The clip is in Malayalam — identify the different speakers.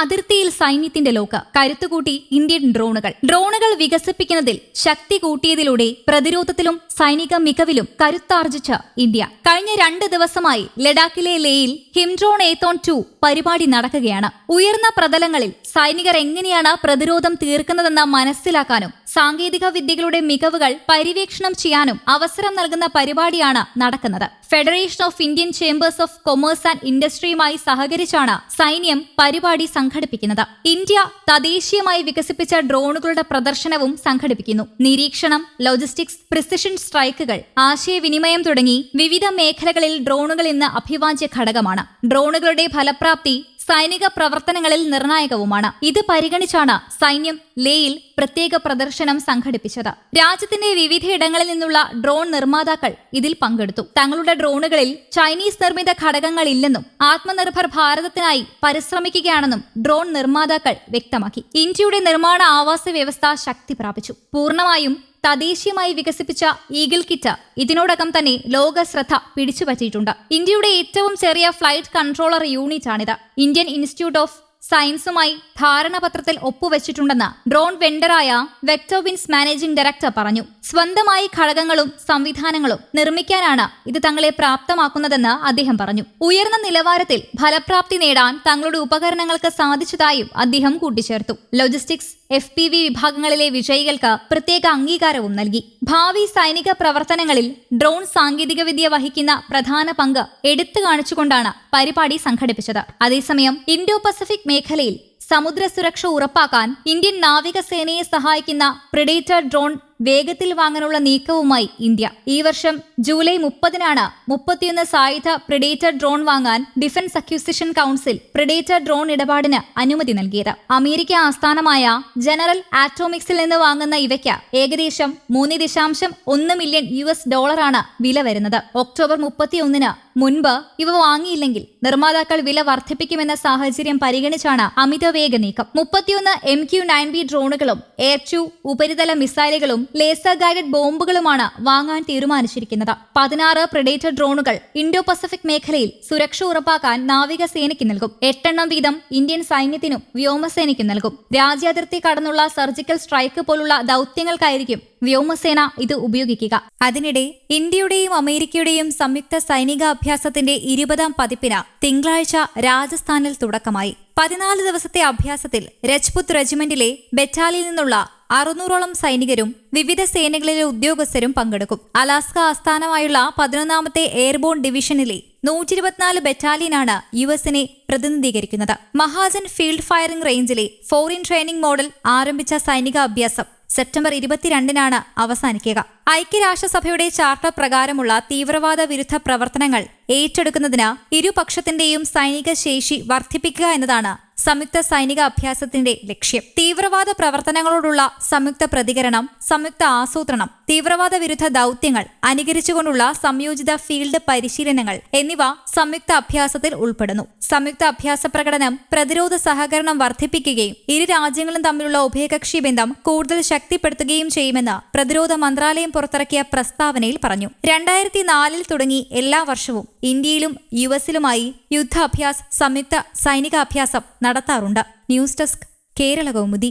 Speaker 1: അതിർത്തിയിൽ സൈന്യത്തിന്റെ ലോക്ക് കരുത്തുകൂട്ടി ഇന്ത്യൻ ഡ്രോണുകൾ. ഡ്രോണുകൾ വികസിപ്പിക്കുന്നതിൽ ശക്തി കൂട്ടിയതിലൂടെ പ്രതിരോധത്തിലും സൈനിക മികവിലും കരുത്താർജിച്ച ഇന്ത്യ. കഴിഞ്ഞ രണ്ട് ദിവസമായി ലഡാക്കിലെ ലേയിൽ ഹിംഡ്രോൺ ഏത്തോൺ ടു പരിപാടി നടക്കുകയാണ്. ഉയർന്ന പ്രതലങ്ങളിൽ സൈനികർ എങ്ങനെയാണ് പ്രതിരോധം തീർക്കുന്നതെന്ന് മനസ്സിലാക്കാനും സാങ്കേതിക വിദ്യകളുടെ മികവുകൾ പര്യവേക്ഷണം ചെയ്യാനും അവസരം നൽകുന്ന പരിപാടിയാണ് നടക്കുന്നത്. Federation of Indian chambers of commerce and ഇൻഡസ്ട്രിയുമായി സഹകരിച്ചാണ് സൈന്യം പരിപാടി സംഘടിപ്പിക്കുന്നത്. ഇന്ത്യ തദ്ദേശീയമായി വികസിപ്പിച്ച ഡ്രോണുകളുടെ പ്രദർശനവും സംഘടിപ്പിക്കുന്നു. നിരീക്ഷണം ലോജിസ്റ്റിക്സ് പ്രിസിഷൻ സ്ട്രൈക്കുകൾ ആശയവിനിമയം തുടങ്ങി വിവിധ മേഖലകളിൽ ഡ്രോണുകൾ ഇന്ന് അഭിവാജ്യ ഘടകമാണ് ഡ്രോണുകളുടെ ഫലപ്രാപ്തി സൈനിക പ്രവർത്തനങ്ങളിൽ നിർണായകവുമാണ്. ഇത് പരിഗണിച്ചാണ് സൈന്യം ലേയിൽ പ്രത്യേക പ്രദർശനം സംഘടിപ്പിച്ചത്. രാജ്യത്തിന്റെ വിവിധയിടങ്ങളിൽ നിന്നുള്ള ഡ്രോൺ നിർമ്മാതാക്കൾ ഇതിൽ പങ്കെടുത്തു. തങ്ങളുടെ ഡ്രോണുകളിൽ ചൈനീസ് നിർമ്മിത ഘടകങ്ങളില്ലെന്നും ആത്മനിർഭർ ഭാരതത്തിനായി പരിശ്രമിക്കുകയാണെന്നും ഡ്രോൺ നിർമ്മാതാക്കൾ വ്യക്തമാക്കി. ഇന്ത്യയുടെ നിർമ്മാണ ആവാസ വ്യവസ്ഥ ശക്തി പ്രാപിച്ചു പൂർണമായും തദ്ദേശീയമായി വികസിപ്പിച്ച ഈഗിൾ കിറ്റ് ഇതിനോടകം തന്നെ ലോക ശ്രദ്ധ പിടിച്ചുപറ്റിയിട്ടുണ്ട്. ഇന്ത്യയുടെ ഏറ്റവും ചെറിയ ഫ്ലൈറ്റ് കൺട്രോളർ യൂണിറ്റാണിത്. ഇന്ത്യൻ ഇൻസ്റ്റിറ്റ്യൂട്ട് ഓഫ് സയൻസുമായി ധാരണാപത്രത്തിൽ ഒപ്പുവെച്ചിട്ടുണ്ടെന്ന് ഡ്രോൺ വെണ്ടറായ വെക്ടോവിൻസ് മാനേജിംഗ് ഡയറക്ടർ പറഞ്ഞു. സ്വന്തമായി ഘടകങ്ങളും സംവിധാനങ്ങളും നിർമ്മിക്കാനാണ് ഇത് തങ്ങളെ പ്രാപ്തമാക്കുന്നതെന്ന് അദ്ദേഹം പറഞ്ഞു. ഉയർന്ന നിലവാരത്തിൽ ഫലപ്രാപ്തി നേടാൻ തങ്ങളുടെ ഉപകരണങ്ങൾക്ക് സാധിച്ചതായും അദ്ദേഹം കൂട്ടിച്ചേർത്തു. ലോജിസ്റ്റിക്സ് എഫ് പി വി വിഭാഗങ്ങളിലെ വിജയികൾക്ക് പ്രത്യേക അംഗീകാരവും നൽകി. ഭാവി സൈനിക പ്രവർത്തനങ്ങളിൽ ഡ്രോൺ സാങ്കേതികവിദ്യ വഹിക്കുന്ന പ്രധാന പങ്ക് എടുത്തു കാണിച്ചുകൊണ്ടാണ് പരിപാടി സംഘടിപ്പിച്ചത്. അതേസമയം ഇൻഡോ പസഫിക് മേഖലയിൽ സമുദ്ര സുരക്ഷ ഉറപ്പാക്കാൻ ഇന്ത്യൻ നാവികസേനയെ സഹായിക്കുന്ന പ്രിഡേറ്റർ ഡ്രോൺ വേഗത്തിൽ വാങ്ങാനുള്ള നീക്കവുമായി ഇന്ത്യ. ഈ വർഷം ജൂലൈ മുപ്പതിനാണ് മുപ്പത്തിയൊന്ന് സായുധ പ്രിഡേറ്റർ ഡ്രോൺ വാങ്ങാൻ defence acquisition council predator drone ഇടപാടിന് അനുമതി നൽകിയത്. അമേരിക്ക ആസ്ഥാനമായ ജനറൽ ആറ്റോമിക്സിൽ നിന്ന് വാങ്ങുന്ന ഇവയ്ക്ക് ഏകദേശം മൂന്ന് ദശാംശം ഒന്ന് മില്യൺ യു എസ് ഡോളറാണ് വില വരുന്നത്. ഒക്ടോബർ മുപ്പത്തിയൊന്നിന് മുൻപ് ഇവ വാങ്ങിയില്ലെങ്കിൽ നിർമ്മാതാക്കൾ വില വർദ്ധിപ്പിക്കുമെന്ന സാഹചര്യം പരിഗണിച്ചാണ് അമിത വേഗ നീക്കം. മുപ്പത്തിയൊന്ന് എം ക്യു നയൻ ബി ഡ്രോണുകളും എയർ ടു ഉപരിതല മിസൈലുകളും ലേസർ ഗൈഡഡ് ബോംബുകളുമാണ് വാങ്ങാൻ തീരുമാനിച്ചിരിക്കുന്നത്. പതിനാറ് പ്രിഡേറ്റർ ഡ്രോണുകൾ ഇൻഡോ പസഫിക് മേഖലയിൽ സുരക്ഷ ഉറപ്പാക്കാൻ നാവികസേനയ്ക്ക് നൽകും. എട്ടെണ്ണം വീതം ഇന്ത്യൻ സൈന്യത്തിനും വ്യോമസേനയ്ക്കും നൽകും. രാജ്യാതിർത്തി കടന്നുള്ള സർജിക്കൽ സ്ട്രൈക്ക് പോലുള്ള ദൗത്യങ്ങൾക്കായിരിക്കും വ്യോമസേന ഇത് ഉപയോഗിക്കുക. അതിനിടെ ഇന്ത്യയുടെയും അമേരിക്കയുടെയും സംയുക്ത സൈനിക അഭ്യാസത്തിന്റെ ഇരുപതാം പതിപ്പിന് തിങ്കളാഴ്ച രാജസ്ഥാനിൽ തുടക്കമായി. പതിനാല് ദിവസത്തെ അഭ്യാസത്തിൽ രജ്പുത് റെജിമെന്റിലെ ബറ്റാലിൽ നിന്നുള്ള അറുന്നൂറോളം സൈനികരും വിവിധ സേനകളിലെ ഉദ്യോഗസ്ഥരും പങ്കെടുക്കും. അലാസ്ക ആസ്ഥാനമായുള്ള പതിനൊന്നാമത്തെ എയർബോൺ ഡിവിഷനിലെ നൂറ്റി ഇരുപത്തിനാല് ബറ്റാലിയനാണ് യു എസിനെ പ്രതിനിധീകരിക്കുന്നത്. മഹാജൻ ഫീൽഡ് ഫയറിംഗ് റേഞ്ചിലെ ഫോറിൻ ട്രെയിനിംഗ് മോഡൽ ആരംഭിച്ച സൈനിക അഭ്യാസം സെപ്റ്റംബർ ഇരുപത്തിരണ്ടിനാണ് അവസാനിക്കുക. ഐക്യരാഷ്ട്രസഭയുടെ ചാർട്ടർ പ്രകാരമുള്ള തീവ്രവാദ വിരുദ്ധ പ്രവർത്തനങ്ങൾ ഏറ്റെടുക്കുന്നതിന് ഇരുപക്ഷത്തിന്റെയും സൈനിക ശേഷി വർദ്ധിപ്പിക്കുക എന്നതാണ് സംയുക്ത സൈനിക അഭ്യാസത്തിന്റെ ലക്ഷ്യം. തീവ്രവാദ പ്രവർത്തനങ്ങളോടുള്ള സംയുക്ത പ്രതികരണം സംയുക്ത ആസൂത്രണം തീവ്രവാദ വിരുദ്ധ ദൗത്യങ്ങൾ അനുകരിച്ചുകൊണ്ടുള്ള സംയോജിത ഫീൽഡ് പരിശീലനങ്ങൾ എന്നിവ സംയുക്ത അഭ്യാസത്തിൽ ഉൾപ്പെടുന്നു. സംയുക്ത അഭ്യാസ പ്രകടനം പ്രതിരോധ സഹകരണം വർദ്ധിപ്പിക്കുകയും ഇരു രാജ്യങ്ങളും തമ്മിലുള്ള ഉഭയകക്ഷി ബന്ധം കൂടുതൽ ശക്തിപ്പെടുത്തുകയും ചെയ്യുമെന്ന് പ്രതിരോധ മന്ത്രാലയം പുറത്തിറക്കിയ പ്രസ്താവനയിൽ പറഞ്ഞു. രണ്ടായിരത്തി നാലിൽ തുടങ്ങി എല്ലാ വർഷവും ഇന്ത്യയിലും യു എസിലുമായി യുദ്ധാഭ്യാസ് സംയുക്ത സൈനികാഭ്യാസം നടത്താറുണ്ട്. News desk Kerala Kaumudi